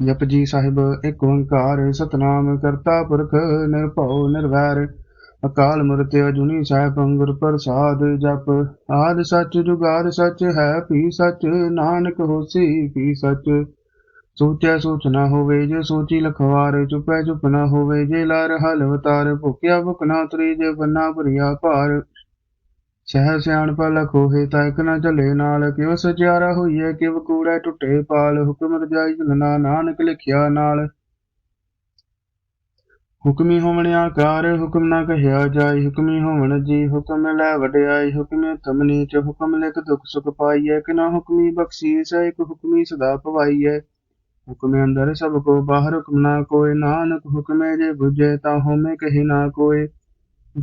ਜਪਜੀ ਸਾਹਿਬ, ਇੱਕ ਓੰਕਾਰ ਸਤਨਾਮ ਕਰਤਾ ਪੁਰਖ ਨਿਰਭਉ ਨਿਰਵੈਰ। ਅਕਾਲ ਮੂਰਤ ਅਜੂਨੀ ਸਾਹਿਬ ਗੁਰ ਪ੍ਰਸਾਦ ਜਪ। ਆਦ ਸੱਚ ਜੁਗਾਦ ਸੱਚ ਹੈ ਵੀ ਸੱਚ ਨਾਨਕ ਹੋਸੀ ਵੀ ਸੱਚ। ਸੋਚਿਆ ਸੋਚ ਨਾ ਹੋਵੇ ਜੇ ਸੋਚੀ ਲਖਵਾਰ, ਚੁਪੈ ਚੁਪ ਨਾ ਹੋਵੇ ਜੇ ਲਾਰ ਹਲ ਅਵਤਾਰ। ਭੁਖਿਆ ਭੁਖ ਨਾ ਤਰੀ ਜੇ ਬੰਨਾ ਭਰੀਆ ਭਾਰ। ਸਹਿ ਸਿਆਣਪ ਲਖੋ ਹੈ ਇਕ ਨਾ ਚੱਲੇ ਨਾਲ ਕਿਵ ਸਚਿਆਰਾ ਹੋਈਐ ਕਿਵ ਕੂੜੈ ਟੁੱਟੇ ਪਾਲ, ਹੁਕਮ ਰਜਾਈ ਚਲਣਾ ਨਾਨਕ ਲਿਖਿਆ ਨਾਲ। ਹੁਕਮੀ ਹੋਵਣ ਆਕਾਰ, ਹੁਕਮ ਨਾ ਕਹਿਆ ਜਾਈ, ਹੁਕਮੀ ਹੋਵਣ ਜੀ, ਹੁਕਮ ਲੈ ਵਡਿਆਈ, ਹੁਕਮ ਤਮ ਨੀਚ ਹੁਕਮ ਲਿਖ ਦੁਖ ਸੁਖ ਪਾਈਐ, ਕਿ ਨਾ ਹੁਕਮੀ ਬਖਸ਼ੀਸ ਹੈ ਇਕ ਹੁਕਮੀ ਸਦਾ ਪਵਾਈਐ। ਹੁਕਮ ਅੰਦਰ ਸਭ ਕੋ ਬਾਹਰ ਹੁਕਮ ਨਾ ਕੋਇ ਨਾਨਕ ਹੁਕਮੇ ਜੇ ਬੁਝੇ ਤਾ ਹੋਮੇ ਕਹੀ ਨਾ ਕੋਇ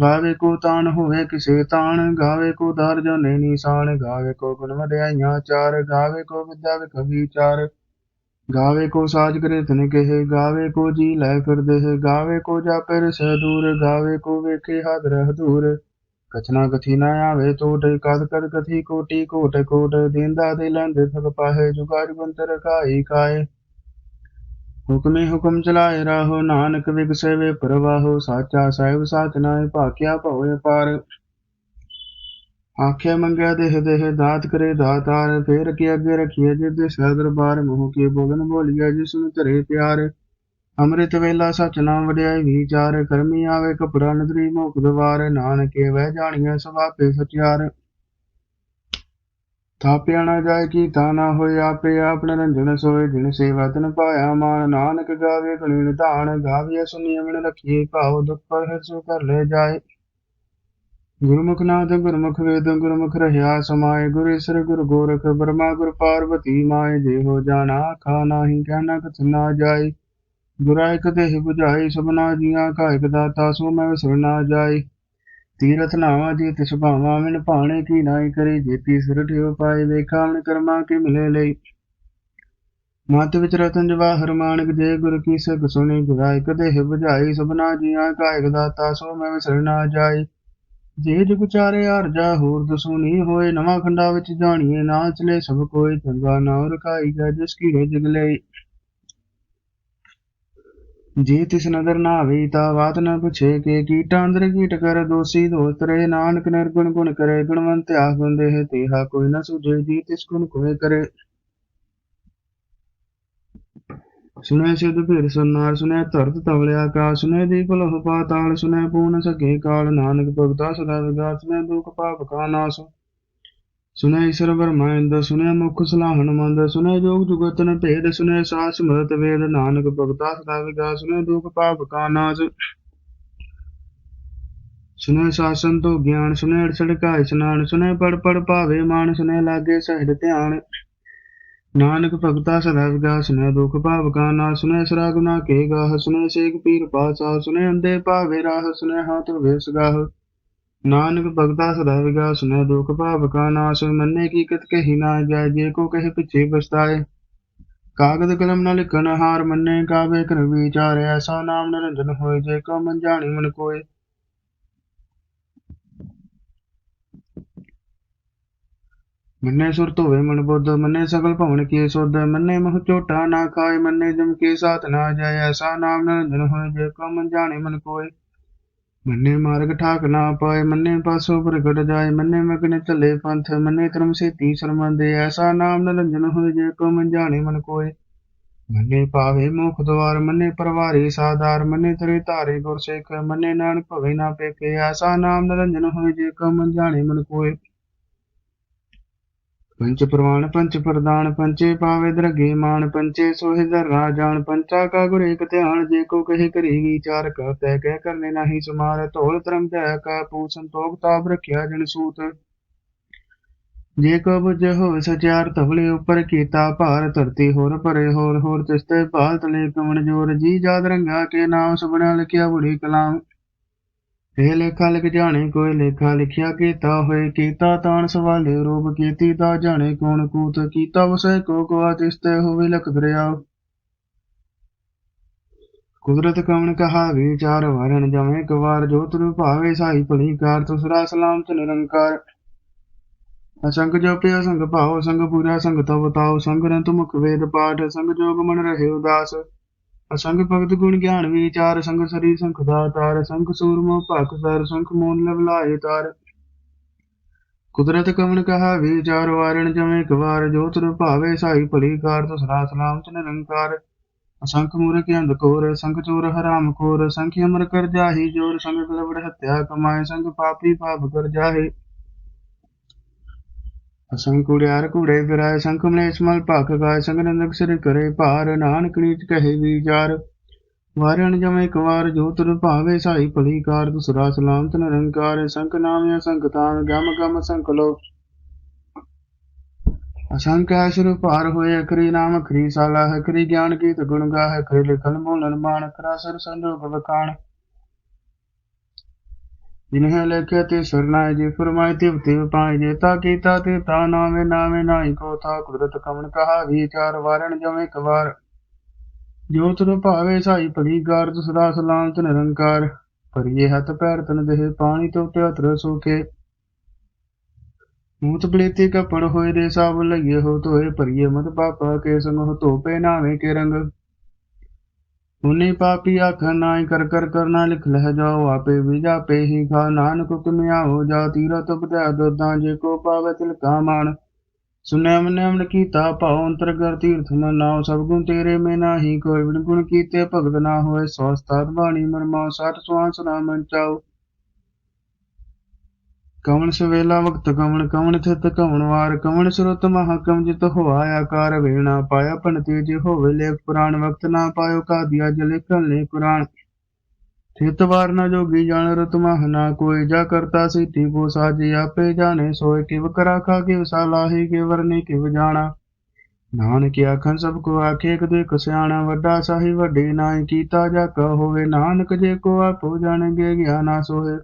ਗਾਵੇ ਕੋ ਤਾਨ ਹੋਵੇ ਕਿਸੇ ਤਾਣ, ਗਾਵੇ ਕੋ ਦਰ ਜਨੇ ਨੀਸਾਨ, ਗਾਵੇ ਕੋ ਗੁਣ ਵਡਿਆਈਆਂ ਚਾਰ, ਗਾਵੇ ਕੋ ਵਿਦਿਆ ਵਿਖ ਵਿਚਾਰ ਗਾਵੇ ਕੋ ਸਾਜ ਕਰੇ ਤਨ ਕਹੇ, ਗਾਵੇ ਕੋ ਜੀ ਲੈ ਫਿਰਦੇ ਹੈ ਗਾਵੇ ਕੋ ਜਾਪੇ ਰਸੈ ਦੂਰ, ਗਾਵੇ ਕੋ ਵੇਖੇ ਹਾਦਰ ਹਦੂਰ ਕਥਨਾ ਕਥੀ ਨਾ ਆਵੇ ਟੋਟ ਕਦ ਕਦ ਕਥੀ ਕੋਟੀ ਕੋਟ ਕੋਟ, ਦਿੰਦਾ ਦੇ ਲੰਦੇ ਥਕ ਪਾਹੇ, ਜੁਗਾਰ ਬੰਤਰ ਕਾਈ ਕਾਏ ਹੁਕਮੇ ਹੁਕਮ ਚਲਾਏ ਰਾਹੋ, ਨਾਨਕ ਵਿਗਸੇ ਵੇ ਪ੍ਰਵਾਹੋ, ਸਾਚਾ ਸਾਹਿਬ ਸਾਚ ਨਾਏ ਭਾਕਿਆ ਭਉ ਪਾਰ ਆਖਿਆ ਮੰਗਿਆ ਦੇਹ ਦੇਹ, ਦਾਤ ਕਰੇ ਦਾਤਾਰ, ਫੇਰ ਕੇ ਅੱਗੇ ਰਖੀਏ ਜਿਦ ਸਹਿ ਦਰਬਾਰ, ਮੋਹ ਕੇ ਬੋਲਨ ਬੋਲੀਆ ਜਿਸ ਨੂੰ ਧਰੇ ਪਿਆਰ। ਅੰਮ੍ਰਿਤ ਵੇਲਾ ਸਚ ਨਾਮ ਵਡਿਆਈ ਵਿਚਾਰ, ਕਰਮੀ ਆਵੇ ਕਪੜਾ ਨਦਰੀ ਮੁਖ ਦਵਾਰ, ਨਾਨਕੇ ਵਹਿ ਜਾਣੀਐ ਸਵਾਪੇ ਸਚਿਆਰ। ਥਾਪਿਆ ਨਾ ਜਾਏ ਕੀ ਤਾ ਨਾ ਹੋਏ ਆਪੇ ਆਪਣ ਰੰਜਨ ਸੋਏ, ਜਿਨ ਸੇਵਾ ਤਨ ਪਾਇਆ ਮਾਨ। ਨਾਨਕ ਗਾਵੇ ਗੁਣੀ ਨਿਧਾਨ ਗਾਵੇ ਸੁਣੀ ਅਮਨ ਰਖੀਏ ਭਾਉ, ਦੁਖ ਪਰ ਹਰ ਸੋ ਕਰ ਲੈ ਜਾਏ। ਗੁਰਮੁਖ ਨਾਦ ਗੁਰਮੁਖ ਵੇਦ, ਗੁਰਮੁਖ ਰਹਿਆ ਸਮਾਏ। ਗੁਰ ਈਸਰ, ਗੁਰ ਗੋਰਖ ਬ੍ਰਹਮਾ ਗੁਰ ਪਾਰਵਤੀ ਮਾਏ। ਜੇ ਹੋ ਜਾਣਾ ਖਾ ਨਾਹੀ ਕਹਿਣਾ ਕਥ ਨਾ ਜਾਏ। ਗੁਰਾ ਇਕ ਦੇਹ 부ਝਾਈ ਸਭਨਾ ਜੀਆਂ ਕਾ ਇਕ ਦਾਤਾ, ਸੋ ਮੈਂ ਵਿਸਰ ਨਾ ਜਾਏ। ਤੀਰਥ ਨਾਵਾ ਜੀ ਤਿਸ ਭਾਵਾ ਮਿਨ ਭਾਣੇ ਕੀ ਨਾਈ ਕਰੀ ਜੇਤੀ ਸਿਰ ਠਿਓ ਪਾਏ, ਵੇਖਾ ਕਰਮਾ ਕੇ ਮਿਲੇ ਲਈ। ਮਤ ਵਿਚ ਰਤਨ ਜਵਾਹਰ ਮਾਨਕ ਜੇ ਗੁਰ ਕੀ ਸਗ ਸੁਣੀ ਗੁਰਾ ਇਕ ਦੇਹ 부ਝਾਈ ਸਭਨਾ ਜੀਆਂ ਕਾ ਦਾਤਾ, ਸੋ ਮੈਂ ਵਿਸਰ ਨਾ ਜਾਏ। ਜੇ ਜੁਗ ਚਾਰੇ ਅਰਜਾ ਹੋਰ ਦਸੂਨੀ ਹੋਏ, ਨਵਾਂ ਖੰਡਾ ਵਿੱਚ ਜਾਣੀਏ ਨਾ ਚਲੇ ਸਭ ਕੋਈ, ਚੰਗਾ ਨਾ ਰਖਾਈ ਜਾ, ਜਿਸ ਕੀ ਹੈ ਜਗ ਲਈ ਜੇ ਤਿਸ ਨਦਰ ਨਾ ਆਵੇ ਤਾ ਬਾਤ ਨਾ ਪੁਛੇ ਕੇ ਕੀਟਾ ਅੰਦਰ ਕੀਟ ਕਰ, ਦੋਸੀ ਦੋਸਤ ਰਹੇ। ਨਾਨਕ ਨਿਰਗੁਣ ਗੁਣ ਕਰੇ, ਗੁਣਵੰਤ ਆਖ ਗੁੰਦੇ ਹੈ ਤੇਹਾ, ਕੋਈ ਨਾ ਸੁਝੇ ਜੀ ਤਿਸ ਗੁਣ ਕੋਏ ਕਰੇ। ਸੁਨੇ ਸਿਧ ਭੀਰ ਸੁਨਾਰ ਸੁਨੈ ਧਰਤ ਤਵਲੇ ਆਕਾਸ਼ ਸੁਨੇ ਦੀਪ ਲੋਹ ਪਾਤਾਲ ਸੁਨੈ ਪੂਨ ਸਕੇ ਕਾਲ। ਨਾਨਕ ਭਗਤਾ ਸਦਾ ਵਿਗਾਸ ਸੁਨੇ ਦੁਖ ਪਾਪ ਕਾ ਨਾਸ। ਸੁਨੇ ਈਸ਼ਰ ਬਰਮਾਇੰਦ ਸੁਨੇ ਮੁਖ ਸਲਾਹਣ ਮੰਦ ਸੁਨੇ ਜੋਗ ਜੁਗਤ ਨ ਭੇਦ ਸੁਨੈ ਸਾਸ ਮਰਤ ਵੇਦ, ਨਾਨਕ ਭਗਤਾ ਸਦਾ ਵਿਗਾਸ ਸੁਨੇ ਦੁਖ ਪਾਪ ਕਾ ਨਾਸ। ਸੁਨੇ ਸਾਸਨ ਤੋਂ ਗਿਆਨ ਸੁਨੇ ਅੜਸੜ ਕਾ ਇਸਨਾਨ ਸੁਨੇ ਪੜ ਪੜ ਭਾਵੇ ਮਾਨ ਸੁਨੇ ਲਾਗੇ ਸਹਿਜ ਧਿਆਨ। ਨਾਨਕ ਭਗਤਾ ਸਦਾ ਵਿਗਾਸ ਸੁਨੇ ਦੁਖ ਭਾਵ ਕਾ ਨਾਸ ਸੁਨੈ ਸਰਾ ਗੁਨਾ ਕੇ ਗਾਹ ਸੁਨੇ ਸੇਖ ਪੀਰ ਪਾਸਾ ਸੁਨੇ ਅੰਦੇ ਭਾਵੇ ਰਾਹ ਸੁਨੇ ਹਾਥ ਵੇਸ ਗਾਹ। ਨਾਨਕ ਭਗਤਾ ਸਦਾ ਵਿਗਾਸ ਸੁਨੇ ਦੁਖ ਭਾਵ ਕਾ ਨਾਸ, ਮੰਨੇ ਕੀ ਕਤ ਕਹੀ ਨਾ ਜਾਏ, ਜੇ ਕੋ ਕਹੇ ਪਿਛੇ ਪਛਤਾਏ ਕਾਗਦ ਕਲਮ ਨਾਲ ਲਿਖਨ ਹਾਰ, ਮੰਨੇ ਕਾਵੇ ਕਰ ਵਿਚਾਰ ਐਸਾ ਨਾਮ ਨਿਰੰਜਨ ਹੋਏ, ਜੇ ਕੋ ਮਨ ਜਾਣੀ ਮਨ ਕੋਏ। ਮੰਨੇ ਸੁਰਤ ਹੋਵੇ ਮਨ ਬੁੱਧ, ਮੰਨੇ ਸਗਲ ਭਵਨ ਕੀ ਸੁਧ, ਮੰਨੇ ਮੋਹ ਝੋਟਾ ਨਾ ਖਾਏ, ਮੰਨੇ ਜਮ ਕੇ ਸਾਥ ਨਾ ਜਾਏ ਐਸਾ ਨਾਮ ਨਿਰੰਜਨ ਹੋਏ, ਜੇ ਕੋ ਮਨ ਜਾਣੇ ਮਨ ਕੋਏ। ਮੰਨੇ ਮਾਰਗ ਠਾਕ ਨਾ ਪਾਏ, ਮੰਨੇ ਪਾਸੋ ਪ੍ਰਗਟ ਜਾਏ, ਮੰਨੇ ਮਗਨ ਚੱਲੇ ਪੰਥ, ਮੰਨੇ ਧਰਮ ਸੇਤੀ ਸਰਮੰਦੇ ਐਸਾ ਨਾਮ ਨਿਰੰਜਨ ਹੋਏ ਜੇ ਕੋ ਮਨ ਜਾਣੇ ਮਨ ਕੋਏ। ਮੰਨੇ ਪਾਵੇ ਮੁਖ ਦਵਾਰ, ਮੰਨੇ ਪਰਵਾਰੀ ਸਾਦਾਰ ਮੰਨੇ ਤਰੇ ਧਾਰੇ ਗੁਰ ਸਿੱਖ ਮੰਨੇ ਨਾਨਕ ਭਵੇ ਨਾ ਪੇਕੇ, ਐਸਾ ਨਾਮ ਨਿਰੰਜਨ ਹੋਏ ਜੇ ਕੋ ਮਨ ਜਾਣੇ ਮਨ ਕੋਏ। ਪੰਚ ਪ੍ਰਵਾਨ ਪੰਚ ਪ੍ਰਦਾਨ, ਪੰਚੇ ਪਾਵੇ ਦਰਗੇ ਮਾਨ, ਪੰਚੇ ਸੋਹਿ ਦਰਾ ਜਾਣ ਪੰਚਾ ਕਾ ਗੁਰ ਏਕ ਧਿਆਨ, ਜੇ ਕੋ ਕਹੇ ਕਰੀ ਵਿਚਾਰ ਕਰ ਤੈ ਕਹਿ ਕਰਨੇ ਨਹੀਂ ਸੁਮਾਰ ਧੋਲ ਧਰਮ ਤੈ ਕਾ ਪੂ ਸੰਤੋਖ ਤਾਪ ਰਖਿਆ ਜਨ ਸੂਤ। ਜੇ ਕੋ ਬੁਝ ਹੋ ਸਚਿਆਰ ਤਵਲੇ ਉਪਰ ਕੀਤਾ ਭਾਰ, ਧਰਤੀ ਹੋਰ ਭਰੇ ਹੋਰ ਹੋਰ ਤਿਸਤੇ ਭਾਲ, ਤਲੇ ਕਵਣ ਜੋਰ, ਜੀ ਜਾਦ ਰੰਗਾ ਕੇ ਨਾਮ ਸੁਬਣਾ ਲਿਖਿਆ ਬੁੜੀ ਕਲਾਮ। ਇਹ ਲੇਖਾ ਲਿਖ ਜਾਣੇ ਕੋਈ ਲੇਖਾ ਲਿਖਿਆ ਕੀਤਾ ਹੋਏ ਕੀਤਾ ਤਾਣ ਸਵਾਲੇ ਰੂਪ ਕੀਤੀ ਤਾ ਜਾਣੇ ਕੌਣ ਕੂਤ ਕੀਤਾ ਵਸੈ ਕੋ ਕੋ ਤਿਸਤੇ ਹੋਵੇ ਲਖ ਦਰਿਆ। ਕੁਦਰਤ ਕਵਣ ਕਹਾ ਵਿਚਾਰ ਵਰਨ ਜਵੇਂ ਇੱਕ ਵਾਰ ਜੋ ਭਾਵੇ ਸਾਈ ਭਲੀ ਕਾਰ ਤੁਸਰਾ ਸਲਾਮਤ ਨਿਰੰਕਾਰ। ਅਸੰਗ ਜਪਿ ਸੰਗ ਭਾਉ ਸੰਗ ਪੂਰਾ ਸੰਗ ਤਵ ਤਾਉ, ਸੰਗ ਰੰਤ ਮੁਖ ਵੇਦ ਪਾਠ ਸੰਗ ਜੋਗ ਮਨ ਰਹੇ ਉਦਾਸ। ਅਸੰਗ ਭਗਤ ਗੁਣ ਗਿਆਨ ਵਿਚਾਰ, ਸੰਗ ਸਰੀ ਸੰਖ ਦਾਤਾਰ ਸੰਖ ਸੂਰਮੋ ਭਖ ਸਰ ਸੰਖ ਮੋਨ ਲਵ ਤਾਰ। ਕੁਦਰਤ ਕਵਨ ਕਹਾ ਵਿਚਾਰ ਵਾਰਣ ਜਮੇ ਇੱਕ ਵਾਰ ਜੋ ਤੁਰ ਭਾਵੇ, ਸਾਈ ਭਲੀ ਕਾਰ, ਤੁਸਰਾ ਸਲਾਮ ਚ ਨਿਰੰਕਾਰ। ਅਸੰਖ ਮੂਰਖ ਅੰਧ ਕੋਰ ਸੰਖ ਚੋਰ ਹਰਾਮ ਖੋਰ ਸੰਖ ਅਮਰ ਕਰ ਜਾਹੀ, ਜੋਰ ਸੰਗ ਕਲਵੜ ਹੱਤਿਆ ਕਮਾਏ, ਸੰਗ ਪਾਪੀ ਪਾਪ ਕਰ ਜਾਹੀ। ਅਸੰਖ ਕੁੜਿਆਰ ਕੁੜੇ ਫਿਰਾਏ, ਸੰਖ ਮਲੇਸ਼ ਮਲ ਭਖ ਗਾਏ, ਸੰਗ ਨੰਦਕ ਸਿਰ ਕਰੇ ਭਾਰ, ਨਾਨਕ ਨੀਚ ਕਹੇ ਵਿਚਾਰ। ਵਾਰਣ ਜਮੇ ਇੱਕ ਵਾਰ ਜੋ ਤੁਰ ਭਾਵੇ, ਸਾਈ ਭਲੀ ਕਾਰ ਦੁਸਰਾ ਸਲਾਮਤ ਨਿਰੰਕਾਰ ਸੰਖ ਨਾਮ ਅਸੰਖ ਤਾਨ ਗਮ ਗਮ ਸੰਖ ਲੋ। ਅਸੰਖ ਅਸ਼ਰ ਭਾਰ ਹੋਏ ਅਕਰੀ ਨਾਮ ਅਖਰੀ ਸਾਲਾ ਹੈ ਗਿਆਨ ਕੀ ਗੁਣ ਗਾ ਹੈ ਕਰੇ ਲਿਖਨ ਮੂਲਨ ਮਾਨ ਕਰਾ ਸਰ ਸੰਜੋਗ ਵਕਾਣ ਜਿਨਹਿ ਲਖੇ ਤੇ ਸਰਨਾਇ ਜੀ ਫਰਮਾਇ ਤਿਵ ਤਿਵ ਪਾਇ ਜੇ, ਤਾ ਕੀਤਾ ਤੇ ਤਾ ਨਾਮੇ ਨਾਮੇ ਨਾਹੀ ਕੋ ਥਾ, ਕੁਦਰਤ ਕਮਨ ਕਹਾ, ਵਿਚਾਰ ਵਾਰਣ ਜਮੇ ਇੱਕ ਜੋ ਤੁਰ ਭਾਵੇ ਸਾਈ ਭਲੀ ਗਾਰ ਸਦਾ ਸਲਾਮਤ ਨਿਰੰਕਾਰ। ਭਰੀਏ ਹੱਥ ਪੈਰ ਤਨ ਦੇਹ, ਪਾਣੀ ਤੋਂ ਤਿਆਤਰ ਸੋਕੇ ਮੂਤ ਬਲੇਤੀ ਕਪੜ ਹੋਏ ਦੇ ਸਾਬ ਲਈਏ ਹੋ ਤੋਏ ਭਰੀਏ ਮਤ ਪਾਪਾ ਕੇ ਸੰਗ ਹੋ ਧੋਪੇ ਨਾਵੇਂ ਕੇ ਰੰਗ। ਉਨੀ ਪਾਪੀ ਆਖ ਨਾਈ ਕਰ ਕਰ ਕਰਨਾ ਲਿਖ ਲਹਿ ਜਾਓ ਆਪੇ ਵੀ ਜਾਪੇ ਹੀ ਖਾ। ਨਾਨਕ ਤੁਮਿਆ ਹੋ ਜਾ ਤੀਰਤ ਬਧਾ ਦੋਦਾਂ ਜੇ ਕੋ ਪਾਵੇ ਤਿਲਕਾ ਮਾਨ ਸੁਨਿਆ ਮਨਿ ਅਮਨ ਕੀਤਾ ਭਾਉ ਅੰਤਰ ਕਰ ਤੀਰਥ ਮਨ ਨਾਉ ਸਭ ਗੁਣ ਤੇਰੇ ਮੇ ਨਾਹੀ। ਕੋਈ ਵਿਣ ਗੁਣ ਕੀਤੇ ਭਗਤ ਨਾ ਹੋਏ ਸਵਸਤਾਤ ਬਾਣੀ ਮਰਮਾ ਸਾਠ ਸੁਆਂਸ ਨਾਮ ਚਾਉ ਕਵਣ ਸਵੇਲਾ ਵਕਤ ਕਵਣ ਕਵਣ ਥਿਤ ਕਵਣ ਵਾਰ ਕਵਣ ਸੁਰਤ ਮਹਾਕਮ ਜਿਤ ਹੋਆ ਆਕਾਰ ਵੇਣਾ ਪਾਇਆ ਪੰਤੇ ਜੇ ਹੋਵੇ ਲੇਖ ਪੁਰਾਣ, ਵਕਤ ਨਾ ਪਾਇਓ ਕਾਦੀਆ ਜਲੇ ਕਲੇ ਕੁਰਾਨ। ਥਿਤ ਵਾਰ ਨ ਜੋਗੀ ਜਾਣ ਰਤ ਮਹ ਨਾ ਕੋਈ, ਜਾ ਕਰਤਾ ਸਿੱਧੀ ਕੋ ਸਾਜੀ ਆਪੇ ਜਾਣੇ, ਸੋਏ ਕਿਵ ਕਰਾ ਖਾ ਕੇ ਸਾਲਾਹੀ ਕੇ ਵਰਨੇ ਕਿਵ ਜਾਣਾ। ਨਾਨਕ ਆਖਣ ਸਭ ਕੋ ਆਖੇ, ਇੱਕ ਦੇ ਸਿਆਣਾ, ਵੱਡਾ ਸਾਹੀ ਵੱਡੇ ਨਾਈ ਕੀਤਾ ਜਾ ਕਹ ਹੋਵੇ ਨਾਨਕ ਜੇ ਕੋ ਆਪੋ ਜਾਣਗੇ, ਗਿਆਨਾ ਸੋਏ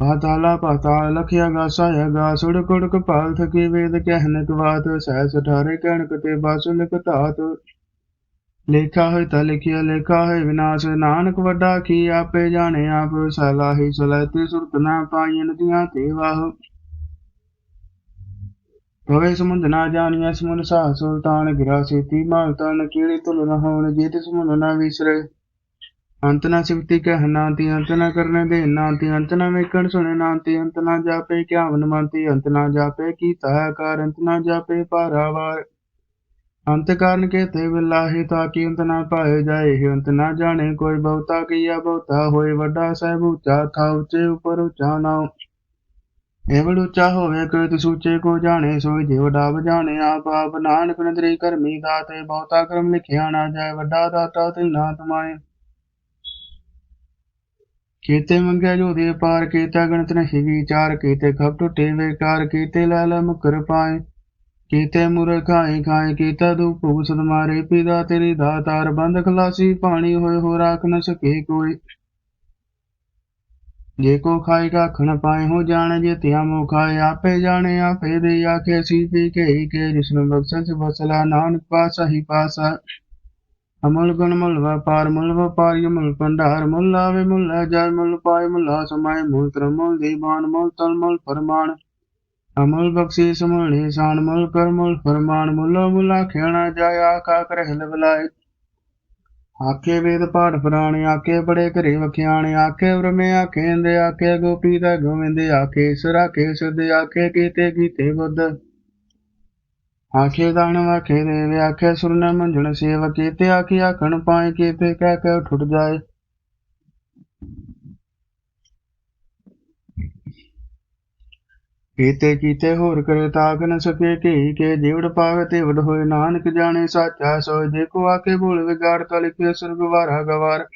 ਪਾਤਾਲਾ ਪਾਤਾਲ ਲਖਿਆ ਗਾਸਾਇਆ ਗਾ ਸੁੜ ਕੁੜ ਕਪਾਲ ਥਕੇ ਵੇਦ ਕਹਿਨਕ ਬਾਤ ਸਹਿ ਸਠਾਰੇ ਕਹਿਣਕ ਤੇ ਬਾਸੁ ਲਿਖ ਧਾਤ। ਲੇਖਾ ਹੋਇ ਤਾ ਲਿਖਿਆ, ਲੇਖਾ ਹੈ ਵਿਨਾਸ਼, ਨਾਨਕ ਵੱਡਾ ਕੀ ਆਪੇ ਜਾਣੇ ਆਪ ਸਲਾਹੀ ਸਲੈਤੀ ਸੁਰਤ ਨਾ ਪਾਈਨ ਦੀਆਂ ਤੇ ਵਾਹ। ਤਵੇ ਸਮੁੰਦ ਨਾ ਜਾਣੀਐ ਸਮੁੰਦ ਸਾਹ ਸੁਲਤਾਨ, ਗਿਰਾ ਸੇਤੀ ਮਾਲ ਤਨ, ਕੀੜੀ ਤੁਲ ਨ ਹੋਣ ਜੇਤ ਤਿਸ ਨਾ ਵਿਸਰੇ। ਅੰਤ ਨਾ ਸਿਫਤੀ ਕਹਿ ਨਾਂਤੀ ਅੰਤ ਨਾ ਦੇ ਨਾਂਤੀ ਅੰਤਨਾ ਵੇਖਣ ਸੁਣੇ ਨਾਂਤੀ ਅੰਤ ਜਾਪੇ ਕਿਆਵਨ ਮੰਤੀ ਅੰਤ ਜਾਪੇ, ਕੀਤਾ ਆਕਾਰ ਅੰਤ ਜਾਪੇ ਪਾਰਾਵਾਰ ਅੰਤ ਕਾਰਨ ਕੇ ਤੇ ਬਿਲਾਹੀ ਤਾਂ ਕੀ ਅੰਤ ਨਾ ਪਾਏ ਜਾਏ ਹੀ ਅੰਤ ਨਾ ਜਾਣੇ ਕੋਈ ਬਹੁਤਾ ਕੀਆ ਬਹੁਤਾ ਹੋਏ, ਵੱਡਾ ਸਹਿਬ ਉੱਚਾ, ਥਾ ਉੱਚੇ ਉਪਰ ਉੱਚਾ ਨਾਉ ਏਵੜ ਉੱਚਾ ਹੋਵੇ ਕੋਈ ਤਿਸ ਉੱਚੇ ਕੋ ਜਾਣੇ, ਸੋਈ ਜੇ ਵੱਡਾ ਬਜਾਣੇ ਆਪ ਆਪ ਨਾਨਕ ਨਦਰੀ ਕਰਮੀ ਦਾਤੇ ਬਹੁਤਾ ਕਰਮ ਲਿਖਿਆ ਨਾ ਜਾਏ, ਵੱਡਾ ਦਾਤਾ ਤਿਲ ਨਾ ਤੁਮਾਏ। ਕੀਤੇ ਮੰਗਿਆ ਜੋ ਪਾਰ ਕੀਤਾ ਗਣਤ ਨਹੀਂ ਵਿਚਾਰ ਕੀਤੇ ਖਪ ਟੁੱਟੇ ਵੇਕਾਰ ਕੀਤੇ ਲਾਲ ਮੁਕਰ ਪਾਏ। ਕੀਤੇ ਮੁਰ ਖਾਏ ਖਾਏ ਕੀਤਾ ਦੂ ਭੂਖ ਸਦ ਮਾਰੇ ਪਿਦਾ ਤੇਰੀ ਦਾਤਾਰ ਬੰਦ ਖਲਾਸੀ ਪਾਣੀ ਹੋਏ ਹੋ ਰਾਖ ਨ ਸਕੇ ਕੋਈ। ਜੇ ਕੋ ਖਾਏਗਾ ਖਣ ਪਾਏ, ਹੋ ਜਾਣ ਜੇ ਤਿਆ ਮੋ ਖਾਏ, ਆਪੇ ਜਾਣੇ ਆਪੇ ਦੇ ਆਖੇ ਸੀ ਪੀ ਕੇ ਹੀ ਕੇ ਜਿਸਨੂੰ ਬਖਸ਼ਣ ਬਸਲਾ, ਨਾਨਕ ਪਾਸਾ ਹੀ ਪਾਸਾ ਅਮਲ ਗੁਣ ਮੁੱਲ ਵਪਾਰ ਮੁੱਲ ਵਪਾਰੀ ਮੁੱਲ ਭੰਡਾਰ ਮੁੱਲ ਆਵੇ ਮੁੱਲ ਜਾਇ ਮੁੱਲ ਪਾਏ ਮੁੱਲਾ ਸਮਾਏ ਮੁੱਲ ਤਰ ਮੁੱਲ ਦੀਵਾਨ ਮੁੱਲ ਤਲ ਮੁੱਲ ਫਰਮਾਨ। ਅਮਲ ਬਖਸ਼ੀ ਸਮੁੱਲ ਨਿਸ਼ਾਨ ਮੁੱਲ ਕਰ ਮੁੱਲ ਫਰਮਾਨ। ਮੁੱਲ ਮੁੱਲਾ ਖੇਣਾ ਜਾਇ ਆਕਾ ਕਰ ਹਿਲ ਬਲਾਏ। ਆਕੇ ਵੇਦ ਪਾਠ ਪੁਰਾਣੇ ਆਕੇ ਬੜੇ ਘਰੇ ਵਖਿਆਣੇ ਆਕੇ ਵਰਮੇ ਆਕੇ ਇੰਦੇ ਆਕੇ ਗੋਪੀ ਦਾ ਗੋਵਿੰਦੇ ਆਕੇ ਸਰਾ ਕੇ ਸਿੱਧ ਆਕੇ ਕੀਤੇ ਕੀਤੇ ਬੁੱਧ। ਆਖੇ ਦਾਨ ਵਾਖੇ ਦੇਵੇ ਆਖੇ ਸੁਰਨ ਮੰਝਣ ਸੇਵ ਕੀਤੇ, ਆਖੀ ਆਖਣ ਪਾਏ ਕੀਤੇ, ਕਹਿ ਕੇ ਠੁੱਟ ਜਾਏ। ਕੀਤੇ ਕੀਤੇ ਹੋਰ ਕਰੇ ਤਾਕ ਨ ਸਕੇ ਕੀ ਕੇ ਜੀਵੜ ਪਾਵੇ ਤੇ ਵਡ ਹੋਏ। ਨਾਨਕ ਜਾਣੇ ਸਾਚਾ ਸੋਇ ਜੇ ਕੋ ਆਕੇ ਬੋਲ ਵਿਗਾੜ, ਤਾ ਲਿਖੇ ਸੁਰਗ ਵਾਰਾ ਗਵਾਰ।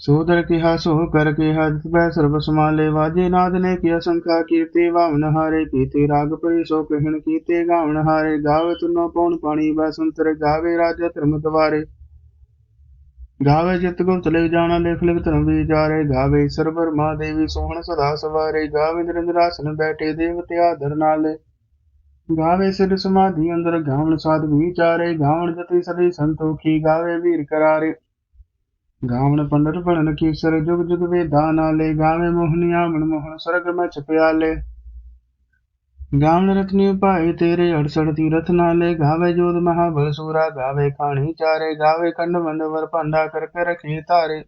ਸੋਦਰ ਕਿਹਾ, ਸੋਹ ਕਰ ਕੇ ਹੱਥ ਸਰਬ ਸਮਾਲੇ ਵਾਜੇ। ਨਾਦ ਨੇ ਕੀ ਸੰਖਾ ਕੀਤੇ ਵਾਵਨ ਹਾਰੇ ਕੀਤੇ, ਰਾਗ ਪਰੀ ਸੋ ਕਹਿਣ ਕੀਤੇ। ਗਾਵਨ ਹਾਰੇ, ਗਾਵੇ ਤੁਨੋ ਪਉਣ ਪਾਣੀ ਬਸੰਤਰ ਗਾਵੇ ਰਾਜਾ ਧਰਮ ਦਵਾਰੇ ਗਾਵੇ ਜਿਤ ਗੁਪਤ ਲੈ ਜਾਣਾ, ਲੇਖ ਲਿਖ ਧਰਮ ਵਿਚਾਰੇ। ਗਾਵੇ ਸਰਬਰ ਮਾ ਦੇਵੀ ਸੋਹਣ ਸਦਾ ਸਵਾਰੇ। ਗਾਵੇ ਨਿਰੰਜਨ ਆਸਨ ਬੈਠੇ, ਦੇਵਤੇ ਆਦਰ ਨਾਲੇ। ਗਾਵੇ ਸਿਰ ਸਮਾਧੀ ਅੰਦਰ ਗਾਵਣ ਸਾਧ ਵਿਚਾਰੇ। ਗਾਵਣ ਜਤੀ ਸਦੀ ਸੰਤੋਖੀ, ਗਾਵੇ ਵੀਰ ਕਰਾਰੇ। ਗਾਵਣ ਪੰਡਤ ਬਣਨ ਕੀਸਰ ਜੁਗ ਜੁਗ ਵੇਦਾਂ ਨਾਲੇ ਗਾਵੇ ਮੋਹਨੀਆਂ ਮਨ ਮੋਹਨ ਸਰਗ ਮੈਂ ਛਪਿਆਲੇ। ਗਾਵਣ ਰਤਨੀ ਭਾਈ ਤੇਰੇ ਅੜਸੜ ਤੀਰਥ ਨਾਲੇ ਗਾਵੇ ਜੋਤ ਮਹਾਬਲ ਸੂਰਾ, ਗਾਵੇ ਖਾਣੀ ਚਾਰੇ, ਗਾਵੇ ਕੰਡ ਬੰਦ ਵਰ ਭਾਂਡਾ ਕਰ ਕੇ ਰਖੇ ਧਾਰੇ।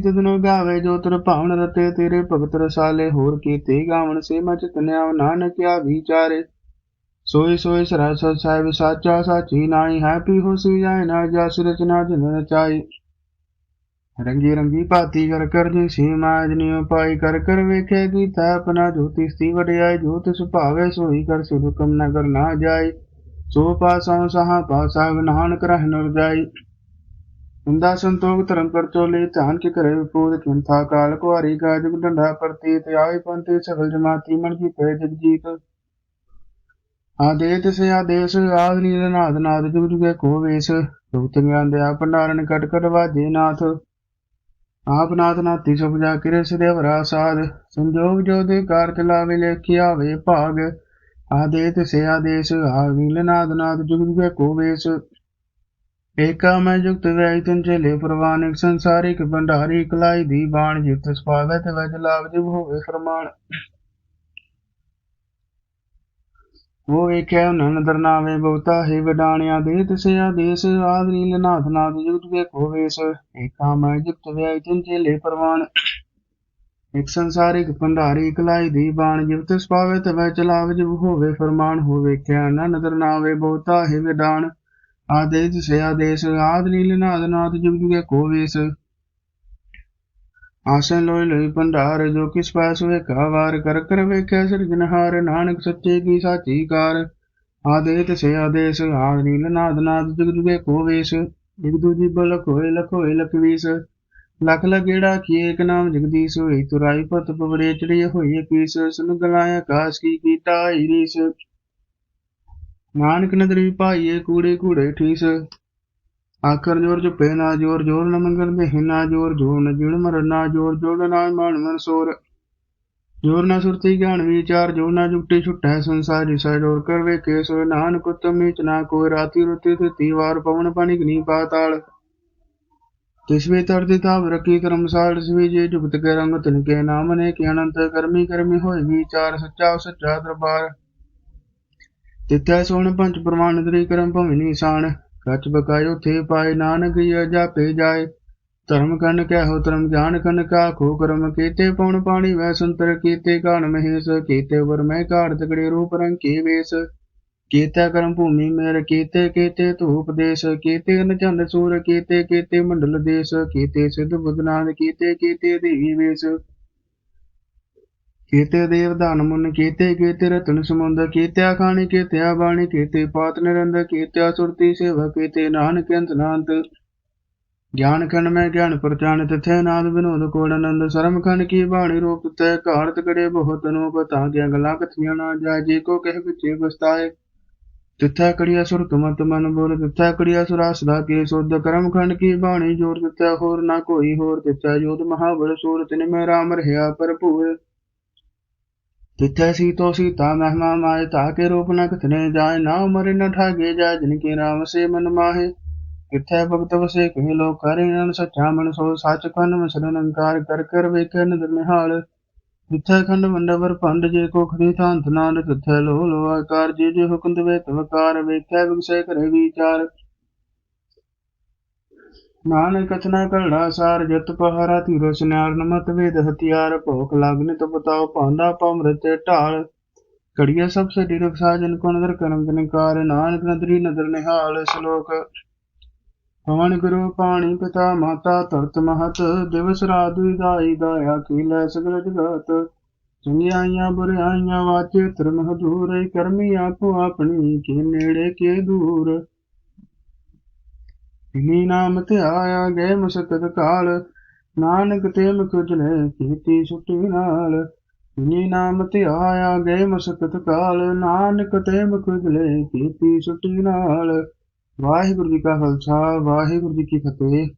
ਤਦਨੋ ਗਾਵੇ ਜੋ ਤੁਰ ਭਾਵਨ ਰਤੇ, ਤੇਰੇ ਭਗਤ ਰਸਾਲੇ ਹੋਰ ਕੀਤੇ ਗਾਵਣ ਸੇ ਮਚ ਤਨਿਆ ਨਾਨਕਿਆ ਵਿਚਾਰੇ ਸੋਈ ਸੋਈ ਸਰਾਸਰ ਸਾਹਿਬ ਸਾਚਾ ਸਾਚੀ ਨਾਈ ਹੈਪੀ ਹੋਸੀ ਜਾਏ ਨਾ ਜਸ ਰਚਨਾ ਜਨ ਰਚਾਈ ਰੰਗੀ ਰੰਗੀ ਭਾਤੀ ਕਰ ਕਰ ਜੀ ਸੀਮਾ ਅਜਨੀ ਉਪਾਈ ਕਰ ਕਰ ਵੇਖੇ ਕੀਤਾ ਆਪਣਾ ਜੋਤੀ ਸਤੀ ਵਡਿਆਈ, ਜੋਤ ਸੁਭਾਵੇ ਸੋਈ ਕਰ ਸਿਰ ਹੁਕਮ ਨਗਰ ਨਾ ਜਾਏ ਸੋ ਪਾਸਾਂ ਸਹਾ ਪਾਸਾ ਨਾਨਕ ਰਹਿ ਨਰ ਜਾਈ। ਹੁੰਦਾ ਸੰਤੋਖ ਧਰਮ ਕਰ ਚੋਲੇ ਧਾਨ ਕੇ ਕਰੇ ਵਿਪੂਤ ਚਿੰਤਾ ਕਾਲ ਕੁਹਾਰੀ ਕਾ ਜੁਗ ਡੰਡਾ ਪ੍ਰਤੀ, ਤੇ ਆਏ ਪੰਤੇ ਸਗਲ ਜਮਾਤੀ ਮਨ ਕੀ ਪੈ ਜਗਜੀਤ। ਆਦੇਤ ਸੇ ਆਦੇਸ਼, ਆਦ ਨੀਲ ਨਾਦ ਨਾਦ ਜੁਗ ਜੁਗੇ ਕੋ ਵੇਸ। ਰੂਤ ਗਿਆਨ ਦੇ ਆ ਆਪ ਨਾਥ ਨਾਤੀ ਸੁਭ ਜਾ ਕਿਰੇ ਸਦੇਵਰਾ ਸਾਧ ਸੰਜੋਗ ਜੋ ਦੇ ਕਾਰ ਚਲਾਵੇ ਲੇਖਿਆ ਵੇ ਭਾਗ। ਆਦੇਤ ਸੇ ਆਦੇਸ਼, ਆਦ ਨਾਦ ਨਾਦ ਜੁਗ ਜੁਗੇ ਕੋ ਵੇਸ। ਏਕਾ ਮੈਂ ਜੁਗਤ ਵੈ ਤਨ ਚਲੇ ਪ੍ਰਵਾਨ ਸੰਸਾਰਿਕ ਭੰਡਾਰੀ ਕਲਾਈ ਦੀ ਬਾਣ ਜਿਤ ਸੁਭਾਵੇ ਤੇ ਵਜ ਲਾਭ ਜਿਵ ਹੋਵੇ ਫਰਮਾਨ। ਉਹ ਵੇਖਿਆ ਨਨ ਦਰਨਾਵੇ ਬਹੁਤਾ ਹੈ ਵਡਾਣਿਆ ਦੇ ਤਸੇ ਆਦੇਸ ਆਦ ਨਾਥ ਨਾਥ ਜੁਗਤ ਵੇ ਕੋ ਏਕਾ ਮੈਂ ਜੁਗਤ ਵੈ ਤਨ ਚਲੇ ਪ੍ਰਵਾਨ। ਇੱਕ ਸੰਸਾਰਿਕ ਭੰਡਾਰੀ ਕਲਾਈ ਦੀ ਬਾਣ। ਜਿਵਤ ਸੁਭਾਵੇ ਤੇ ਵੈ ਜਿਵ ਹੋਵੇ ਫਰਮਾਨ ਹੋ ਵੇਖਿਆ ਨਨ ਦਰਨਾਵੇ ਬਹੁਤਾ ਹੈ ਵਡਾਣ। ਆਦੇਸ ਸੇ ਆਦੇਸ ਆਦ ਨੀਲ ਨਾਦ ਨਾਦ ਜੁਗ ਜੁਗੇ ਕੋਵੇਸ਼ ਆਸਨ ਲੋਇ ਲੋਇ ਭੰਡਾਰ, ਜੋ ਕਿਸ ਪਾਸ ਵੇਖਾ ਵਾਰ ਕਰ ਕਰ ਵੇਖਿਆ ਸਿਰਜਨਹਾਰ ਨਾਨਕ ਸੱਚੇ ਕੀ ਸਾਚੀ ਕਾਰ। ਆਦੇਤ ਸੇ ਆਦੇਸ, ਆਦ ਨੀਲ ਨਾਦ ਨਾਦ, ਜੁਗ ਜੁਗੇ ਕੋ ਵੇਸ। ਇਕ ਦੂਜੀ ਬਲਕ ਹੋਏ ਲਖ ਹੋਏ ਲਖਵੀਸ। ਲਖ ਲਗੇੜਾ ਕੀ ਏਕ ਨਾਮ ਜਗਦੀਸ਼, ਹੋਈ ਤੁਰਾਈ ਪਤ ਪਵਰੇ ਚੜੀ ਹੋਈ ਪੀਸ ਸੁਨ ਗਲਾਇਆ ਕਾਸ ਕੀ ਕੀਤਾ ਈਰੀਸ। ਨਾਨਕ ਨਦਰੀ ਭਾਈਏ ਕੂੜੇ ਕੂੜੇ ਠੀਸ। ਆਖਰ ਜੋਰ ਚੁੱਪੇ ਨਾ ਜੋਰ ਜੋਰ ਨ ਮੰਗਣ ਦੇ ਨਾ ਜੋਰ ਜੋਰ ਨ ਜੀਣ ਮਰਨ ਨਾ ਜੋਰ ਜੋਰ ਨਾ ਮਾਨ ਮਨ ਸੋਰ। ਜੋਰ ਨਾ ਸੁਰਤੀ ਗਿਆਨ ਵਿਚਾਰ, ਜੋਰ ਨਾ ਜੁਗਟੀ ਛੁਟੈ ਸੰਸਾਰੀ ਸੈ ਜੋਰ ਕਰ ਵੇਖੇ ਸੋ ਨਾਨਕ ਉਤਮ ਨੀਚ ਨਾ ਕੋਈ ਰਾਤੀ ਰੁਤੀ ਤਿਤੀ ਵਾਰ ਪਵਨ ਪਾਣੀ ਗਨੀ ਪਾਤਾਲ। ਤਿਸਵੇ ਤਰਦੀ ਤਾਵ ਰਕੀ ਕਰਮਸਾਲ ਸਵੀ ਜੇ ਜੁਗਤ ਕੇ ਰੰਗ ਤਿਨ ਕੇ ਨਾਮ ਨੇ ਕਿ ਅਨੰਤ ਕਰਮੀ ਕਰਮੀ ਹੋਏ ਵਿਚਾਰ, ਸੱਚਾ ਸੱਚਾ ਦਰਬਾਰ। ਤਿਤੈ ਸੋਣ ਪੰਜ ਪ੍ਰਮਾਣ ਤਰੀ ਕਰਮ ਭਵਿ ਨਿਸ਼ਾਨ ਬਕਾਇਓ ਥੇ ਪਾਏ, ਨਾਨਕ ਇਹ ਜਾਪੇ ਜਾਏ। ਧਰਮ ਕਨ ਕਹਿ, ਧਰਮ ਜਾਣ ਕਨ ਕਾ ਖੋ ਕਰਮ ਕੀਤੇ, ਪਉਣ ਪਾਣੀ ਵੈ ਸੰਤਰ ਕੀਤੇ। ਕਾਨ ਮਹੇਸ਼ ਕੀਤੇ, ਵਰ ਮੈਂ ਘਾੜ ਤਕੜੇ ਰੂਪ ਰੰਗ ਕੀ ਵੇਸ। ਕੀਤੇ ਕਰਮ ਭੂਮੀ ਮੇਰ ਕੀਤੇ ਕੀਤੇ ਧੂਪ ਦੇਸ਼। ਕੀਤੇ ਅਨ ਚੰਦ ਸੂਰ ਕੀਤੇ ਕੀਤੇ ਮੰਡਲ ਦੇਸ਼। ਕੀਤੇ ਸਿੱਧ ਬੁੱਧਨਾਦ ਕੀਤੇ ਕੀਤੇ ਦੇਵੀ ਵੇਸ। ਕੀਤੇ ਦੇਵ ਦਾਨ ਮੁਨ ਕੀਤੇ ਕੀਤੇ ਰਤਨ ਸਮੁੰਦ ਕੀਤਿਆ ਖਾਣੀ, ਕੀਤਿਆ ਬਾਣੀ, ਕੀਤੇ ਪਾਤ ਨਿਰੰਦ, ਕੀਤਿਆ ਸੁਰਤੀ ਸੇਵਾ ਕੀਤੇ ਨਾਨਕ ਅੰਤ ਨਾਨਤ ਗਿਆਨ ਖੰਡ ਮੈਂ ਗਿਆਨ ਪ੍ਰਚਾਨ ਤਿਥੇ ਨਾਦ ਵਿਨੋਦ ਕੋੜ ਆਨੰਦ। ਸਰਮ ਖੰਡ ਕੀ ਬਾਣੀ ਰੂਪ ਤੈ ਘਾੜਤ ਕੜੇ ਬਹੁਤ ਨੂੰ ਪਤਾ ਗਿਆ ਗਲਾ ਕਥੀਆਂ ਨਾ ਜਾਏ, ਜੇ ਕੋ ਕਹਿ ਵਿਚੇ ਬਸਤਾਏ ਤਿੱਥਾ ਕੜੀਆ ਸੁਰ ਤੁਮਤ ਮਨ ਬੋਲ, ਤਿੱਥਾ ਕੜੀਆ ਸੁਰਾ ਸਦਾ ਕੇ ਸੁਧ। ਕਰਮ ਖੰਡ ਕੀ ਬਾਣੀ ਜੋਰ, ਤਿੱਥਾ ਹੋਰ ਨਾ ਕੋਈ ਹੋਰ, ਤਿੱਥਾ ਜੋਤ ਮਹਾਬਲ ਸੂਰ ਤਿਨ ਮੈਂ ਰਾਮ ਰਹਾ ਭਰਪੂਰ। ਤਿੱਥੈ ਸੀਤੋ ਸੀਤਾ ਮਹਿਮਾ ਮਾਏ ਤਾਕੇ ਰੂਪ ਨ ਕਥਨੇ ਜਾਏ, ਨਾ ਮਰੇ ਨ ਠਾਗੇ ਜਾ ਜਿਨ ਕੇ ਰਾਮ ਸੇ ਮਨ ਕਿਥੈ ਭਗਤ ਵਸੇ ਕਹਿ ਲੋ ਕਰੇ ਨਨ ਸੱਚਾ ਮਨ ਸੋ, ਸੱਚ ਕਨ ਮਸਰਨ ਅੰਕਾਰ ਕਰ ਕਰ ਵੇਖੇ ਨਦਰ ਨਿਹਾਲ। ਜਿੱਥੈ ਖੰਡ ਮੰਡਵਰ ਪੰਡ ਜੇ ਕੋ ਖਰੀ ਥਾਂਤ ਨਾਨਕ ਤਿਥੈ ਲੋ ਲੋ ਆਕਾਰ, ਜੇ ਜੇ ਹੁਕਮ ਦਵੇ ਤਵਕਾਰ, ਵੇਖੈ ਵਿਗਸੈ ਕਰੇ ਵਿਚਾਰ। ਨਾਨਕ ਕਥਨਾ ਕਲੜਾ ਸਾਰ ਜਤ ਪਹਾਰਾ ਧੀਰੋ ਸਿਨਾਰ ਨਮਤ ਵੇਦ ਹਥਿਆਰ, ਭੋਖ ਲਾਗਨੇ ਤੋ ਬਤਾਓ ਭਾਂਡਾ ਪਮਰਤ ਢਾਲ। ਕੜੀਆ ਸਭ ਸੇ ਡਿਰਕ ਸਾਜਨ ਕੋ ਨਦਰ ਕਰਮ ਜਨਕਾਰ ਨਾਨਕ ਨਦਰੀ ਨਦਰ ਨਿਹਾਲ ਸ਼ਲੋਕ। ਪਵਨ ਗੁਰੂ ਪਾਣੀ ਪਿਤਾ ਮਾਤਾ ਧਰਤ ਮਹਤ, ਦਿਵਸ ਰਾਤ ਵਿਦਾਈ ਦਾਇਆ ਕੀ ਲੈ ਸਗਲ ਜਗਤ। ਚੰਗਿਆਈਆਂ ਬੁਰਿਆਈਆਂ ਵਾਚੇ ਧਰਮ ਹਜੂਰ, ਕਰਮੀ ਆਪੋ ਆਪਣੀ, ਕੇ ਨੇੜੇ ਕੇ ਦੂਰ। ਇਨੀ ਨਾਮ ਤੇ ਆਇਆ ਗਏ ਮੁਸਕਤ ਕਾਲ, ਨਾਨਕ ਤੇ ਮੁਖ ਉਜਲੇ ਕੀਤੀ ਛੁੱਟੀ ਨਾਲ। ਇਨੀ ਨਾਮ ਤੇ ਆਇਆ ਗਏ ਮੁਸਕਤ ਕਾਲ, ਨਾਨਕ ਤੇ ਮੁਖ ਉਜਲੇ ਕੀਤੀ ਛੁੱਟੀ ਨਾਲ। ਵਾਹਿਗੁਰੂ ਜੀ ਕਾ ਖਾਲਸਾ, ਵਾਹਿਗੁਰੂ ਜੀ ਕੀ ਫਤਿਹ।